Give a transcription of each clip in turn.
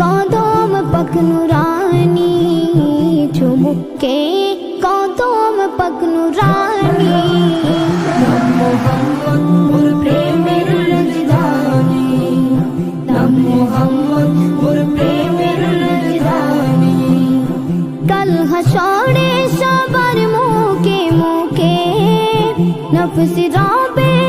কদম পকনুরানি চুমুকে কদম পকনুরানি মোহাম্মদ মোর প্রেমের রাজধানী মোহাম্মদ মোর প্রেমের রাজধানী কাল হাসরে সবার মুখে মুখে নফস রবে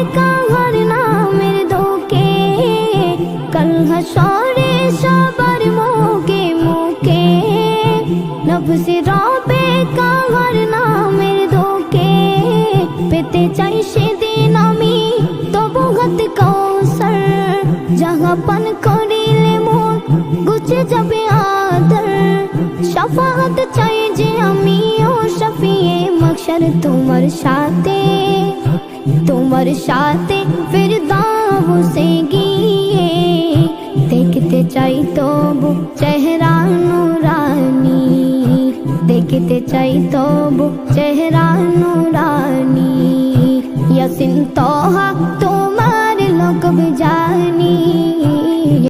হাসরে সবার মুখে মুখে নফস রবে কাহার নামের ধোকে পেতে চাই সেদিন আমি তবু হাত কৌসর যাহা পান করিলে মোর গুছে যাবে আদর শফাত চাই যে আমি ও শফিয়ে মকসর তোমার সাথে তোমার সাথে ফির দাও সে গিয়ে দেখতে চাই তবু চেহারা নুরানি। দেখতে চাই তবু চেহারা নুরানি। ইয়াসিন তোহা তোমার লোক জানি।